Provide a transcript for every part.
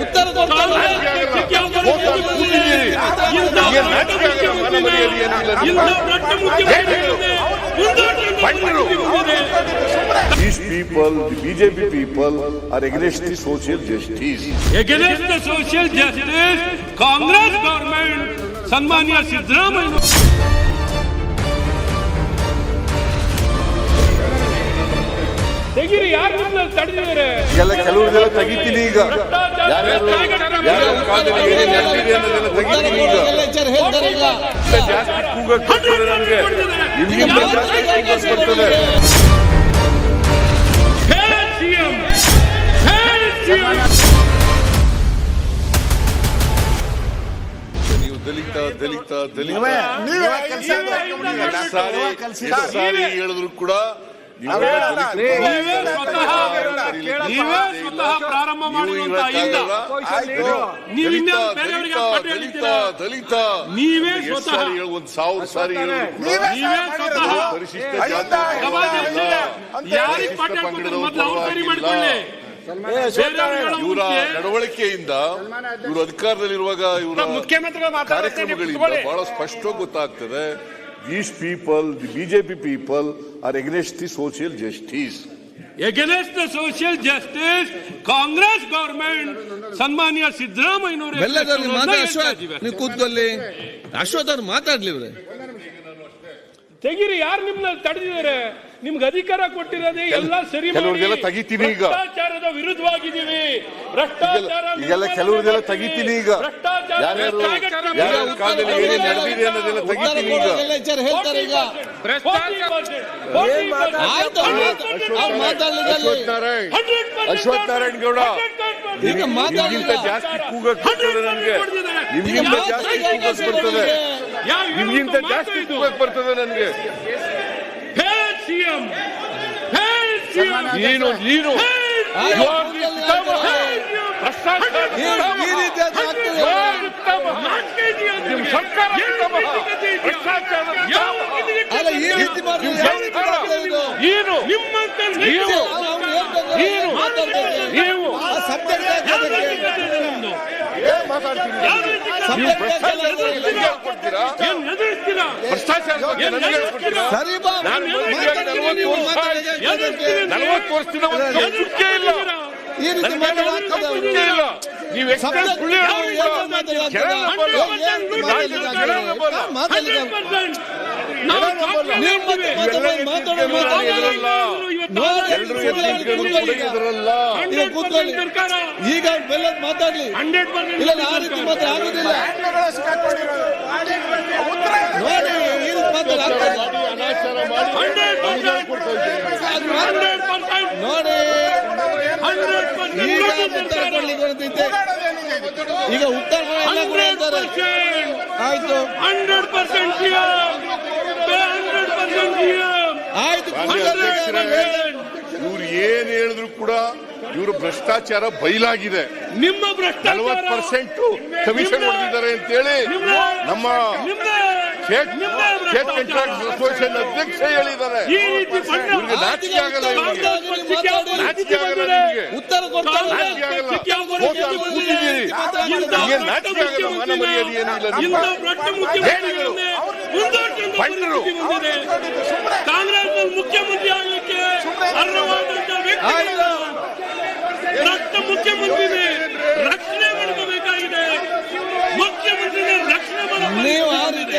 ಉತ್ತರ ಕೊಡ್ತಾರೆ. ನಾಚಿಕೆ ಆಗಲ್ಲ. ಹೋಗ್ತಾರೆ, ಕೂತಿದ್ದೀರಿ. ಈಗ ನಾಚಿಕೆ ಆಗಲ್ಲ, ಮಾನ ಮರ್ಯಾದೆ ಏನಿಲ್ಲ ನಿಮ್ಗೆ. ಬಂದ್ರು. These people, the BJP people, are against the social justice. against the social justice Congress government ಸನ್ಮಾನ್ಯ ಸಿದ್ದರಾಮಯ್ಯ ತಡೆದಿದ್ದಾರೆ ಎಲ್ಲ ಕೆಲವ್ರದೆಲ್ಲ ತೆಗಿತೀನಿ ಈಗ. ಯಾರ್ಯಾರು ಯಾರ್ಯಾರ ಕಾಲದಲ್ಲಿ ಏನೇನ್ ನಡೆದಿದೆ ಅನ್ನೋದೆಲ್ಲ ತೆಗಿತೀನಿ ಈಗ. ಎಲ್ಲ ವಿಚಾರ ಹೇಳ್ತಾರೆ ಈಗ. ಜಾಸ್ತಿ ಕೂಗಕ್ ಬರ್ತದೆ ನನಗೆ ನಿಮ್ಗಿಂತ ಜಾಸ್ತಿ ಕೂಗಕ್ ಬರ್ತದೆ ಸಿಎಂ. ಸಿಎಂ. ನೀವು ದಲಿತ ದಲಿತ ದಲಿತ. ಸಾರಿ ಎಷ್ಟು ಸಾರಿ ಹೇಳಿದ್ರು ಕೂಡ ನೀವು ದಲಿತ ನೀವೇ ಸ್ವತಃ ಪ್ರಾರಂಭ ಮಾಡಿರುವಂತ ನೀವು ಇನ್ನ ಬೇರೆಯವರಿಗೆ ಪಾಠ ದಲಿತ ದಲಿತ. ನೀವೇ ಸ್ವತಃ ಒಂದ್ ಸಾವಿರ ಸಾರಿ ನೀವೇ ಸ್ವತಃ ಪರಿಶಿಷ್ಟ ಜಾತಿ ಸಭಾಧ್ಯಕ್ಷರೇ, ಯಾರಿಗೆ ಪಾಠ ಹೇಳ್ಕೊಡ್ತಾರೆ ಮೊದಲು ಅವ್ರು ಸರಿ ಮಾಡ್ಕೊಳ್ಳಿ. ಬೇರೆಯವ್ರಿಗೆ ಹೇಳೋ ಇವರ ನಡವಳಿಕೆಯಿಂದ ಇವರು ಅಧಿಕಾರದಲ್ಲಿರುವಾಗ ಇವರ ಮುಖ್ಯಮಂತ್ರಿಗಳು ಕಾರ್ಯಕ್ರಮಗಳಿಂದ ಬಹಳ ಸ್ಪಷ್ಟವಾಗಿ ಗೊತ್ತಾಗ್ತದೆ. These people the BJP people are against the social justice against the social justice Congress government ಸನ್ಮಾನ್ಯ ಸಿದ್ದರಾಮಯ್ಯನವರು ಕೂತ್ಕೊಳ್ಳಿ ಅಶ್ವಥ್ ಅವ್ರು ಮಾತಾಡ್ಲಿ ತೆಗೀರಿ ಯಾರು ನಿಮ್ನ ತಡೆದಿದ್ದಾರೆ? ನಿಮ್ಗೆ ಅಧಿಕಾರ ಕೊಟ್ಟಿರೋದೇ ಎಲ್ಲ ಸರಿ. ಕೆಲವ್ರಿಗೆಲ್ಲ ತೆಗಿತೀನಿ ಈಗ. ಭ್ರಷ್ಟಾಚಾರದ ವಿರುದ್ಧವಾಗಿದ್ದೀವಿ. ಭ್ರಷ್ಟಾಚಾರ ಈಗೆಲ್ಲ ಕೆಲವ್ರದೆಲ್ಲ ತೆಗಿತೀನಿ ಈಗ. ಭ್ರಷ್ಟಾಚಾರ ಯಾರ್ಯಾರು ಯಾರ್ಯಾರ ಕಾಲದಲ್ಲಿ ಏನೇನ್ ನಡೆದಿದೆ ಅನ್ನೋದೆಲ್ಲ ತೆಗಿತೀನಿ ಈಗ. ಅಶ್ವಥ್ ನಾರಾಯಣ್ ಗೌಡ. ನಿಮ್ಗಿಂತ ಜಾಸ್ತಿ ಕೂಗಕ್ ಬರ್ತದೆ ನನಗೆ ನಿಮ್ಗಿಂತ ಜಾಸ್ತಿ ಕೂಗಕ್ ಬರ್ತದೆ. ನಿಮ್ಗಿಂತ ಜಾಸ್ತಿ ಕೂಗಕ್ ಬರ್ತದೆ ನನಗೆ. ನೀನು ನೀನು. ಸರಿ ನಲವತ್ತು ವರ್ಷದಿಂದ ಒಂದು ಇಲ್ಲ. ಈ ರೀತಿ. ನೋಡಿ, ಈಗ. ಬೆಲ್ಲದ್ ಮಾತಾಡ್ಲಿ ಇಲ್ಲ ಆ ರೀತಿ ಮಾತ್ರ ಆಗುದಿಲ್ಲ. ನೋಡಿ ಈ ರೀತಿ ಮಾತ್ರ ಆಗ್ತದೆ. ಅನಾಚಾರ ಮಾಡಿ ಹಂಡ್ರೆಡ್ ಅನುದಾನ ಕೊಡ್ತಾ ಇದ್ದೀರಿ. ಅದು ಮಾತ್ರ- ಹಂಡ್ರೆಡ್ ಪರ್ಸೆಂಟ್ ನೋಡಿ ಹಂಡ್ರೆಡ್ ಈಗ ಪರ್ಸೆಂಟ್ ಉತ್ತರ ಕೊಡ್ಲಿಕ್ಕೆ. ಈಗ ಉತ್ತರ ಕೊಡ ಎಲ್ಲ ಕೂಡ ಹೇಳ್ತಾರೆ ಪರ್ಸೆಂಟ್. ಆಯ್ತು. ಹಂಡ್ರೆಡ್ ಪರ್ಸೆಂಟ್ ಹಂಡ್ರೆಡ್ ಪರ್ಸೆಂಟ್ ಆಯ್ತು. ಇವ್ರು ಏನ್ ಹೇಳಿದ್ರು ಕೂಡ ಇವರು ಭ್ರಷ್ಟಾಚಾರ ಬಯಲಾಗಿದೆ ನಿಮ್ಮ ಭ್ರಷ್ಟಾಚಾರ. ನಲವತ್ತು ಪರ್ಸೆಂಟ್ ಕಮಿಷನ್ ಹೊಡೆದಿದ್ದಾರೆ ಅಂತೇಳಿ ನಮ್ಮ ಅಸೋಸಿಯೇಷನ್ ಅಧ್ಯಕ್ಷ ಹೇಳಿದ್ದಾರೆ ಈ ರೀತಿ ನಾಚಿಕೆ ಆಗಲ್ಲ ನಾಚಿಕೆ ಆಗಲ್ಲ ಉತ್ತರ ಕೊಡ್ತಾರೆ ನಾಚಿಕೆ ಆಗಲ್ಲ. ಮಾನ ಮರ್ಯಾದೆ ಏನಿಲ್ಲ. ಬಂದ್ರು. ಕಾಂಗ್ರೆಸ್ ಮುಖ್ಯಮಂತ್ರಿ ಆಗಲಿಕ್ಕೆ ಅರ್ಹವಾದಂತ ವ್ಯಕ್ತಿ ಆಯ್ತು ರಕ್ತ ಮುಖ್ಯಮಂತ್ರಿ ರಕ್ಷಣೆ ಮಾಡ್ಕೋಬೇಕಾಗಿದೆ ಮುಖ್ಯಮಂತ್ರಿ ರಕ್ಷಣೆ ನೀವು ಆ ರೀತಿ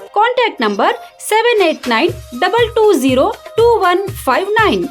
contact number seven eight nine double two zero two one five nine